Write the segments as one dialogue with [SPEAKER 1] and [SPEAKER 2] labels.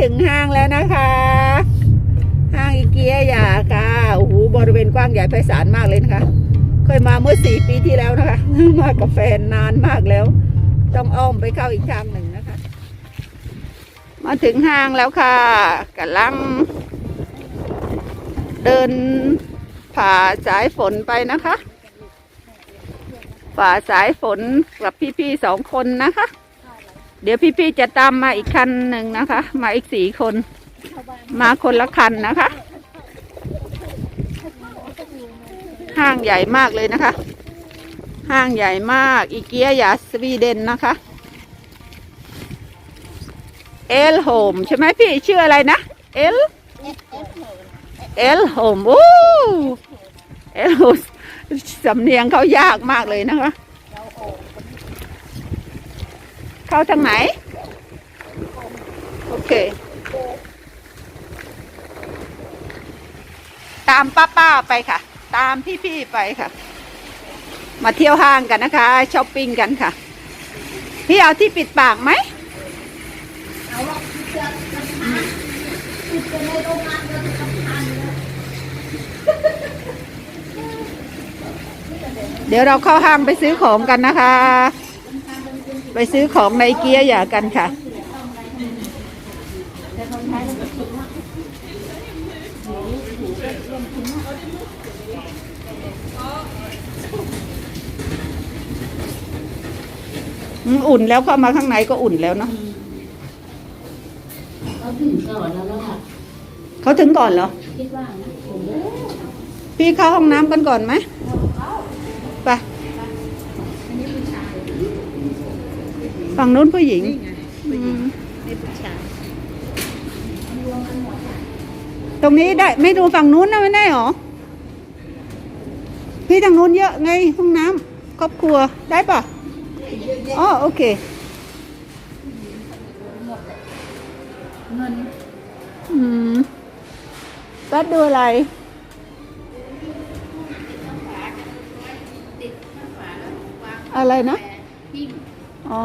[SPEAKER 1] ถึงห้างแล้วนะคะ ห้างอีเกียอย่าค่ะโอ้โหบริเวณกว้างใหญ่ไพศาลมากเลยนะคะ เคยมาเมื่อสี่ปีที่แล้วนะคะ มากับแฟนนานมากแล้ว ต้องอ้อมไปเข้าอีกทางหนึ่งนะคะ มาถึงห้างแล้วค่ะกำลัง เดินผ่าสายฝนไปนะคะ ฝ่าสายฝนกับพี่ๆสองคนนะคะ เดี๋ยวพี่ๆจะตามมาอีกคันหนึ่งนะคะ มาอีกสี่คน มาคนละคันนะคะ ห้างใหญ่มากเลยนะคะ ห้างใหญ่มากอีเกียยาสวีเดนนะคะเอลโฮมใช่ไหมพี่ชื่ออะไรนะเอลเอลโฮมโอ้เอลโฮมสำเนียงเขายากมากเลยนะคะ เข้าทางไหน โอเค ตามป้าๆไปค่ะ ตามพี่ๆไปค่ะ มาเที่ยวห้างกันนะคะช้อปปิ้งกันค่ะ พี่เอาที่ปิดปากไหมเดี๋ยวเราเข้าห้างไปซื้อของกันนะคะ ไปซื้อของในเกียร์อย่ากันค่ะอืมอุ่นแล้วเข้ามาข้างในก็อุ่นแล้วเนาะ
[SPEAKER 2] เขาถึงก่อนแล้วล่ะ
[SPEAKER 1] เขาถึงก่อนเหรอ
[SPEAKER 2] คิดว่านะโอ้โห
[SPEAKER 1] พี่เข้าห้องน้ำกันก่อนไหมไป ฝั่งนู้นผู้หญิงอืม
[SPEAKER 2] ไม่ผู้ชาย
[SPEAKER 1] ตรงนี้ได้ไม่ดูฝั่งนู้นนะไม่ได้หรอ พี่ทางนู้นเยอะไงห้องน้ำครอบครัวได้ปะอ๋อโอเค
[SPEAKER 2] เงิน
[SPEAKER 1] อืมแป๊ดดูอะไร
[SPEAKER 2] ติดข้างฝาแล้ววาง
[SPEAKER 1] อะไรนะ
[SPEAKER 2] แปะหิ้ง
[SPEAKER 1] อ๋อ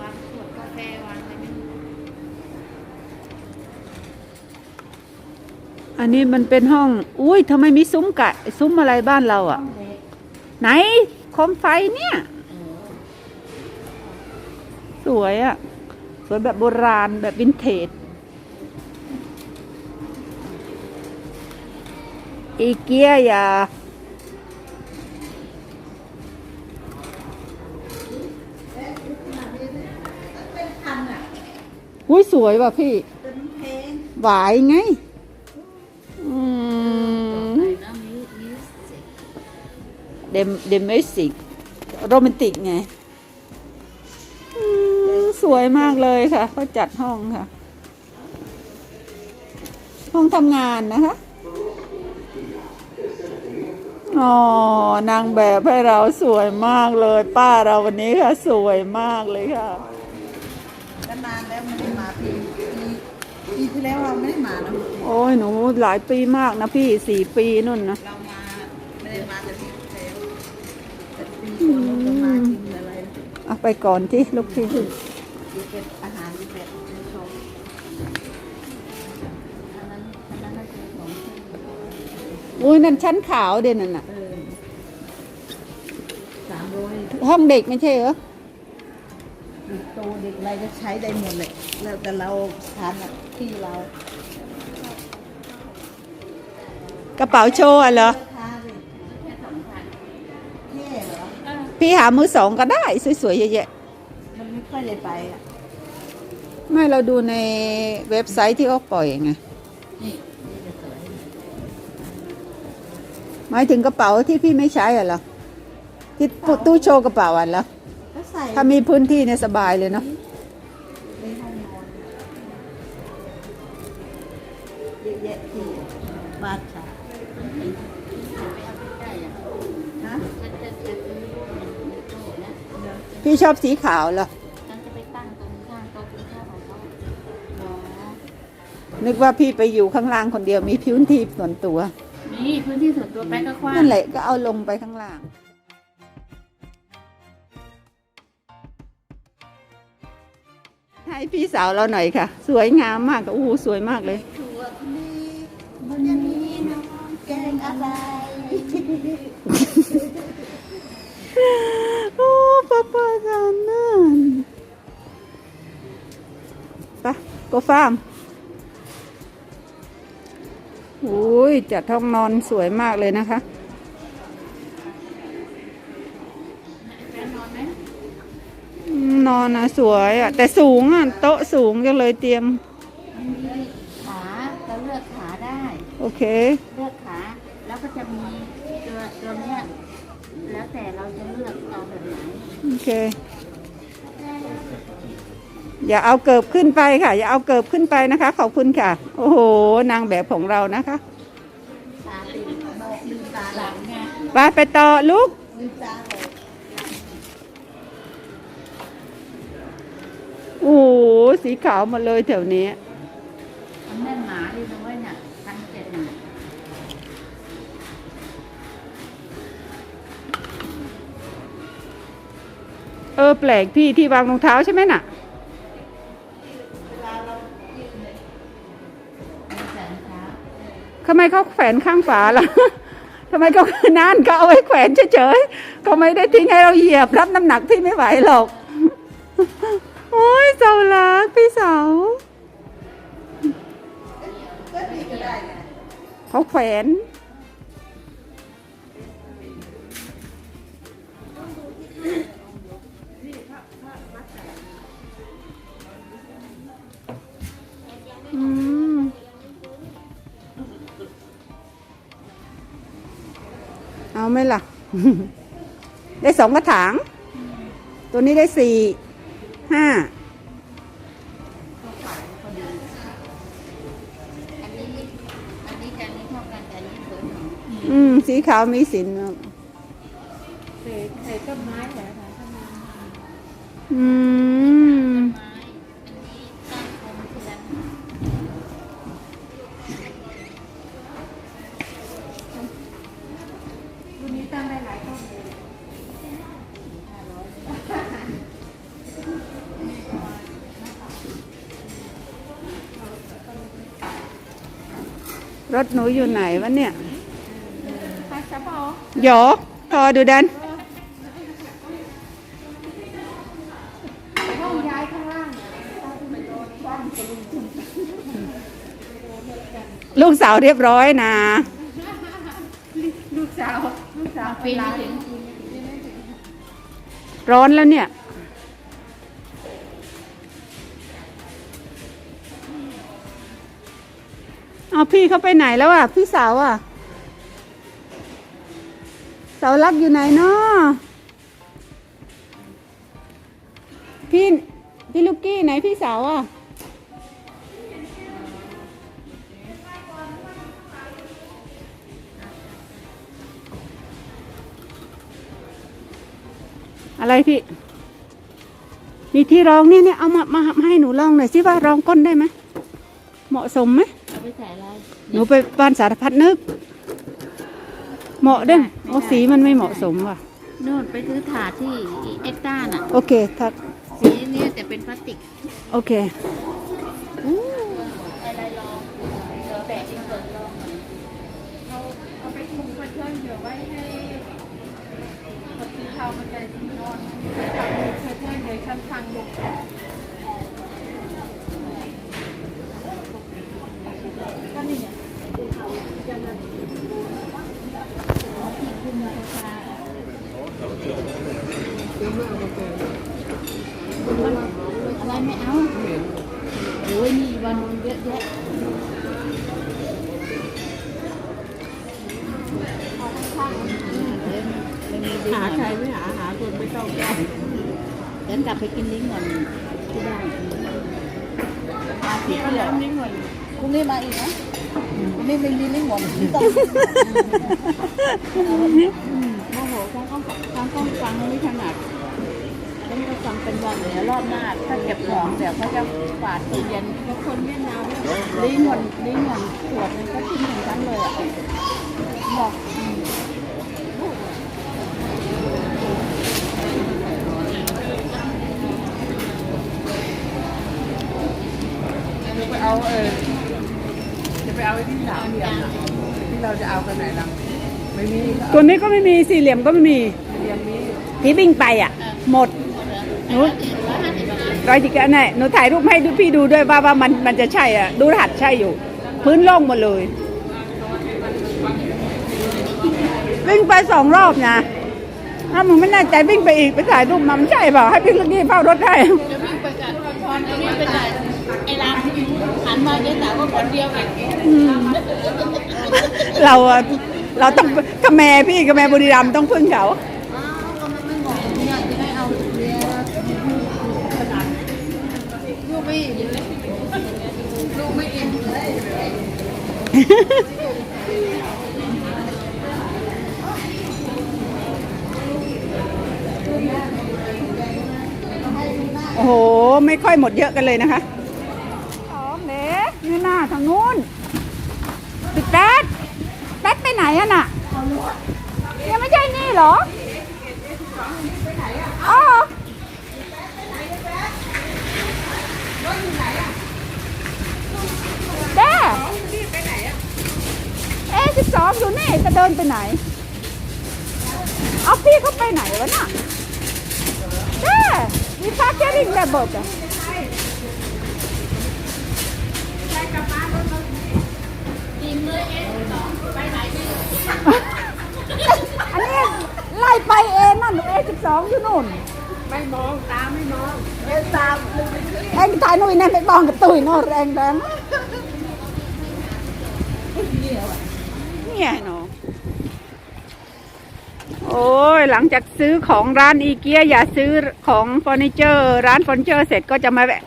[SPEAKER 2] วางขวดกาแฟวางอะไรไม่รู้
[SPEAKER 1] อันนี้มันเป็นห้อง อุ้ยทำไมมีซุ้มกะซุ้มอะไรบ้านเราอะ
[SPEAKER 2] เล็ก
[SPEAKER 1] ไหนโคมไฟเนี่ย
[SPEAKER 2] เออ
[SPEAKER 1] สวยอะ่ะ สวยแบบโบราณแบบวินเทจอีเกียอย่าอุ้ยส วยว่ะพี่หวายไง อืม
[SPEAKER 2] ไหนนะมิวมิวสิก
[SPEAKER 1] เดมเดมมิสิกโรแมนติกไงอืมสวยมากเลยค่ะเขาจัดห้องค่ะ ห้องทำงานนะคะอ๋อนางแบบให้เราสวยมากเลย ป้าเราวันนี้ค่ะ สวยมากเลยค่ะ
[SPEAKER 3] นานแล้วไม่ได้มาปีปีปี ที่แล้วเราไม่ได้มานะ
[SPEAKER 1] โอ้ยหนูหลายปีมากนะพี่สี่ปีนู่นนะ
[SPEAKER 3] เรามาไม่ได้มาแต่ปีที่แล้วแต่ปีก่อนเราจะมากินอะไร
[SPEAKER 1] เอาไปก่อนที่ลูกพี่
[SPEAKER 3] กินเป็นอาหารแบบในชม
[SPEAKER 2] อันนั้นอันนั้นน่าจะเป็นของที่
[SPEAKER 1] อุ้ยนั่นชั้นขาวเด่นนั่นน่ะ
[SPEAKER 3] เออสามร้อย
[SPEAKER 1] ห้องเด็กไม่ใช่เหรอ
[SPEAKER 3] เด็กโตเด็กอะไรก็ใช้ได้หมดเลยแล้วแต่เราทานอะที่เรา
[SPEAKER 1] กระเป๋าโชว์อะเหรอ
[SPEAKER 3] ราคาเลย
[SPEAKER 2] แค่สองพัน
[SPEAKER 3] แค่เหรอ
[SPEAKER 2] เออ
[SPEAKER 1] พี่หามือสองก็ได้ สวยๆเยอะ
[SPEAKER 3] มันไม่ค่อยได้ไปอะ
[SPEAKER 1] ๆไม่เราดูในเว็บไซต์ที่เขาปล่อยไง
[SPEAKER 2] นี่นี่จะสวย
[SPEAKER 1] หมายถึงกระเป๋าที่พี่ไม่ใช้อะเหรอที่ตู้โชว์กระเป๋าอะเหรอ
[SPEAKER 3] ก็ใส่
[SPEAKER 1] ถ้ามีพื้นที่เนี่ยสบายเลยเนาะ
[SPEAKER 3] ในห้องนอนเยอะแยะที่บ้านค่ะ
[SPEAKER 2] ไปเอาไปได้อะ
[SPEAKER 3] ฮะ
[SPEAKER 2] ฉันจะจะซื้อในตู้นะ
[SPEAKER 1] พี่ชอบสีขาวเหรอ
[SPEAKER 2] ฉันจะไปตั้งตรงข้างโต๊ะกินข้าวของเขาอ๋อ
[SPEAKER 1] นึกว่าพี่ไปอยู่ข้างล่างคนเดียวมีพื้นที่ส่วนตัว
[SPEAKER 2] นี่พื้นที่ส่วนตัวไปก็กว้าง
[SPEAKER 1] นั่นแหละก็เอาลงไปข้างล่าง ให้พี่สาวเราหน่อยค่ะ สวยงามมากโอ้สวยมากเลย
[SPEAKER 3] ถั่วนี้มันนี้น้องแกงอะไร
[SPEAKER 1] โอ้ป้าป้าจานนั่นไปโกฟาร์มโอ้ยจัดห้องนอนสวยมากเลยนะคะ น อนนะสวยอะแต่สูงอะโต๊ะสูงก็เลยเตรียม
[SPEAKER 2] มันมีขาเราเลือกขาได้
[SPEAKER 1] โอเค
[SPEAKER 2] เลือกขา แล้วก็จะมีตัวตัวเนี้ยแล้วแต่เราจะเลือกเอาแบบไหน
[SPEAKER 1] โอเค อย่าเอาเกิบขึ้นไปค่ะ อย่าเอาเกิบขึ้นไปนะคะ ขอบคุณค่ะ โอ้โห นางแบบของเรานะคะ
[SPEAKER 2] ตาติดบอกลืมตาหลังไง
[SPEAKER 1] ไปไปต่อลูก
[SPEAKER 3] ลืมตาเลย
[SPEAKER 1] โอ้โหสีขาวมดเลยแถวนี้
[SPEAKER 2] มันแน่นหนาดีนะเว้ยเนี่ยพันเจ็ดหนึ่ง
[SPEAKER 1] เออแปลกพี่ที่วางรองเท้าใช่ไหมน่ะ
[SPEAKER 2] มีแสนขา
[SPEAKER 1] ทำไมเขาแขวนข้างฝาล่ะ ทำไมเขานั่นก็เอาไว้แขวนเฉยๆเขาไม่ได้ทิ้งให้เราเหยียบ รับน้ำหนักที่ไม่ไหวหรอกโอ้ย เสาลักพี่สาวเขาแขวนเอาไหมล่ะ ได้สองกระถาง ตัวนี้ได้สี่ห้า
[SPEAKER 2] อันนี้ อันนี้กับอันนี้เท่ากันแต่อันนี้สวยหน่อย
[SPEAKER 1] อืม สีขาวมีสินครับ
[SPEAKER 2] ใส่ใส่ต้นไม้เหรอคะต้นไม้
[SPEAKER 1] อืม
[SPEAKER 2] ไม้อันนี้ตั้งนรุ่นนี้ตั้งได้หลายต้นเลย
[SPEAKER 1] รถหนูอยู่ไหนวะเนี่ยะ
[SPEAKER 2] พอ
[SPEAKER 1] หยอพอดูดัน
[SPEAKER 2] ห้องย้ายข้างล่าง
[SPEAKER 1] ลูกสาวเรียบร้อยนะ
[SPEAKER 2] ลูกสาวลูกสาวปีนี้ถึง
[SPEAKER 1] ร้อนแล้วเนี่ย เอาพี่เขาไปไหนแล้วอะ พี่สาวอะเสารักอยู่ไหนเนาะพี่พี่ลูกกี้ไหนพี่สาวอะอะไรพี่ นี่ที่ร้องเนี่ยเนี่ยเอามามามาให้หนูลองหน่อยสิว่าร้องก้นได้ไหมเหมาะสมไหม
[SPEAKER 2] เอาไปใส่อะไร
[SPEAKER 1] หนูไปบ้านสารพัดนึก เหมาะเด้งโอ้สีมันไม่เหมาะสมว่ะ
[SPEAKER 2] นู่นไปซื้อถาดที่เอ็กต้าน่ะ
[SPEAKER 1] โอเคทัก
[SPEAKER 2] สีนี้แต่เป็นพลาสติก
[SPEAKER 1] โอเค
[SPEAKER 2] อะไรลองเดี๋ยวแบกที่เปิดลองเอาเอาไปคุมเพื่อนๆเดี๋ยวไว้ให้คนที่เขามันจะนอนทำเพื่อนๆเดี๋ยวฉันฟังดูอะไรไม่เอาโอ้ยนี่วันเยอะแยะ
[SPEAKER 3] หาใครไม่หาหาคนไม่ต้องแก้
[SPEAKER 2] เดี๋ยวกลับไปกินลิ้งก่อนที่บ้านมาเสียแล้วลิ้งก่อน
[SPEAKER 3] พรุ่งนี้มาอีกนะพรุ่งนี้ไม่มีไม่หมดต้อง
[SPEAKER 2] โมโหฟังต้องฟังต้องฟังไม่ถนัดต้องไปฟังเป็นวันเดี๋ยวรอบหน้าถ้าเก็บของเดี๋ยวเขาจะฝาดตู้เย็นเพราะคนเวียดนามเนี่ยลิ้งหวนลิ้งหวนขวดมันก็ทิ้งอย่างนั้นเลยอะบอกอืม เอาเออจะไปเอาไอ้ที่สามเหลี่ยมน่ะที่เรา จะเอากันไหนล่ะไม่มีก็
[SPEAKER 1] ตัวนี้ก็ไม่มีสี่เหลี่ยมก็ไม่มี
[SPEAKER 2] เอาเหลี่ยมนี้
[SPEAKER 1] ที่วิ่งไปอะ หมดหนูร้อยจิกะเนี่ยหนูถ่ายรูปให้ดูพี่ดูด้วยว่าว่ามันมันจะใช่อะ ดูรหัสใช่อยู่ พื้นโล่งหมดเลย วิ่งไปสองรอบนะถ้ามึงไม่แน่ใจวิ่งไปอีกไปถ่ายรูปมามันใช่เปล่าให้พี่ลูกนี่เฝ้ารถได้
[SPEAKER 2] จะวิ่งไปกับพรจะวิ่งไปกับไอ้รามหันมาเจ๊สาวก็คนเดียวเอง
[SPEAKER 1] เราเราต้องกระแมพี่กระแมบุรีรัมย์ต้องพึ่งเขา
[SPEAKER 2] ลูกไม่อิ่มเลูกไม่อิน
[SPEAKER 1] โอ้โห ไม่ค่อยหมดเยอะกันเลยนะคะสองเด็กนี่หน้าทางนู้นปิดแป๊ดแป๊ด ไปไหนอะน่ะยังไม่ใช่นี่เหรออ๋อแด้เอ๊สิบสองอยู่นี่จะเดินไปไหน เอาพี่เขาไปไหนวะน่ะ There, we are carrying the boat.
[SPEAKER 2] ทีมเลยเอ็นสองไปไหนดี
[SPEAKER 1] อันนี้ไล่ไปเองนั่นเอสิบสองอยู่นู่น
[SPEAKER 2] ไม่มองตาไม่มอง
[SPEAKER 1] เองตามเองถ่ายนู่นนั่นไปบองกับตุ้ยโน่นแรงแรงเนี่ยเนาะโอ้ยหลังจากซื้อของร้านอีเกียอย่าซื้อของเฟอร์นิเจอร์ ร้านเฟอร์นิเจอร์เสร็จก็จะมาแวะ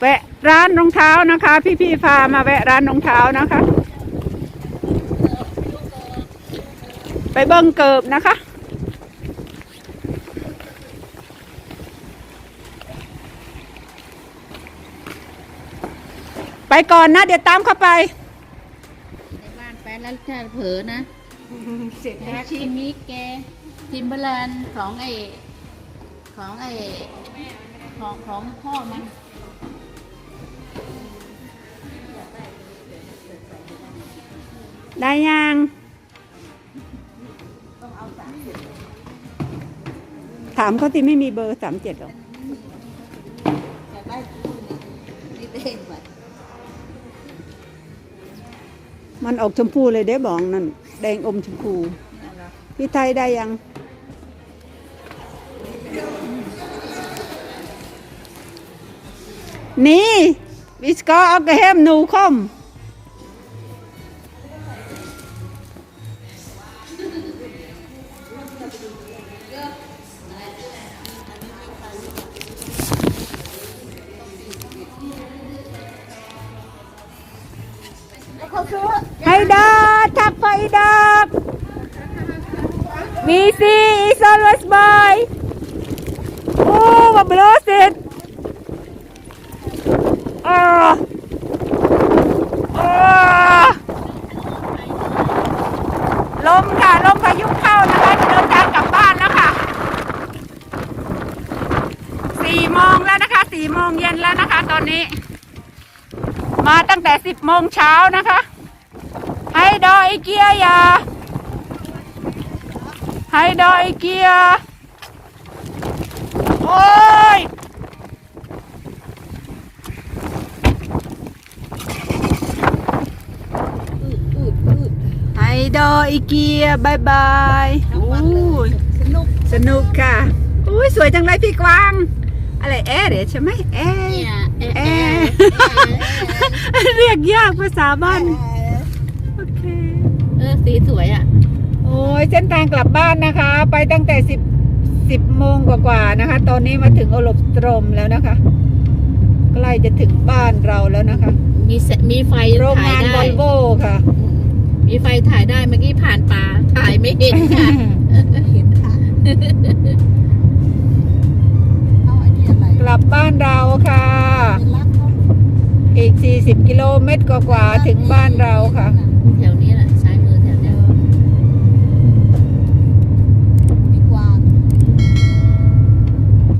[SPEAKER 1] แวะร้านรองเท้านะคะ พี่ๆพามาแวะร้านรองเท้านะคะ ไปเบิ้งเกิบนะคะ ไปก่อนนะ เดี๋ยวตามเข้าไป
[SPEAKER 2] ในบ้านแฟนแล้วจะเผลอนะ
[SPEAKER 1] เสร็จ
[SPEAKER 2] แล้ชิมิแกทิมเบอร์แลนด์ของไอ้ของไอ้ของของพ่อมัน
[SPEAKER 1] ได้ยัง ถามเขาที่ไม่มีเบอร์สามเจ็ดหรอก
[SPEAKER 3] อยากได้นี่เด้งไป
[SPEAKER 1] มันออกชมพูเลยเด้บองนั่น แดงอมชมพู พี่ไทยได้ยัง นี่วิสกอเอากระเฮมหนูคอม Oh, what blows it? Ah. Ah. ลมค่ะลมพายุเข้านะคะจะเดินทางกลับบ้านแล้วค่ะสี่โมงแล้วนะคะสี่โมงเย็นแล้วนะคะ ตอนนี้ มาตั้งแต่สิบโมงเช้านะคะให้ดอยเกียร์อย่าให้ดอยเกีย ร์โอ้ย
[SPEAKER 3] อืดอืด
[SPEAKER 1] ให้ดอยเกียร์บายบายโอ้ย
[SPEAKER 3] สนุก
[SPEAKER 1] สนุกค่ะอุ้ยสวยจังเลยพี่กวาง อะไรแอร์เดี๋ยวใช่ไหมแอร์
[SPEAKER 2] เนี่ยเอ๊ะ
[SPEAKER 1] แอ
[SPEAKER 2] เอ๊ะ
[SPEAKER 1] ร์เรียกยากภาษาบ้าน โอเค
[SPEAKER 2] เออสีสวยอะ
[SPEAKER 1] โอ้ยเส้นทางกลับบ้านนะคะ ไปตั้งแต่สิบ สิบโมงกว่าๆนะคะ ตอนนี้มาถึงโอลบสตรมแล้วนะคะ ใกล้จะถึงบ้านเราแล้วนะคะ
[SPEAKER 2] มีแสมีไฟ
[SPEAKER 1] โรง
[SPEAKER 2] ถ่าย
[SPEAKER 1] งาน
[SPEAKER 2] ได้
[SPEAKER 1] วอลโวค่ะ
[SPEAKER 2] มีไฟถ่ายได้เมื่อกี้ผ่านป่าถ่ายไม่เห็นค่ะ
[SPEAKER 3] เห็นค่ะ เอาอันนี้อะไร
[SPEAKER 1] กลับบ้านเราค่ะ
[SPEAKER 3] เป็นรักเขา
[SPEAKER 1] อีก 40 กิโลเมตรกว่าๆถึงบ้านเราค่ะ
[SPEAKER 3] น่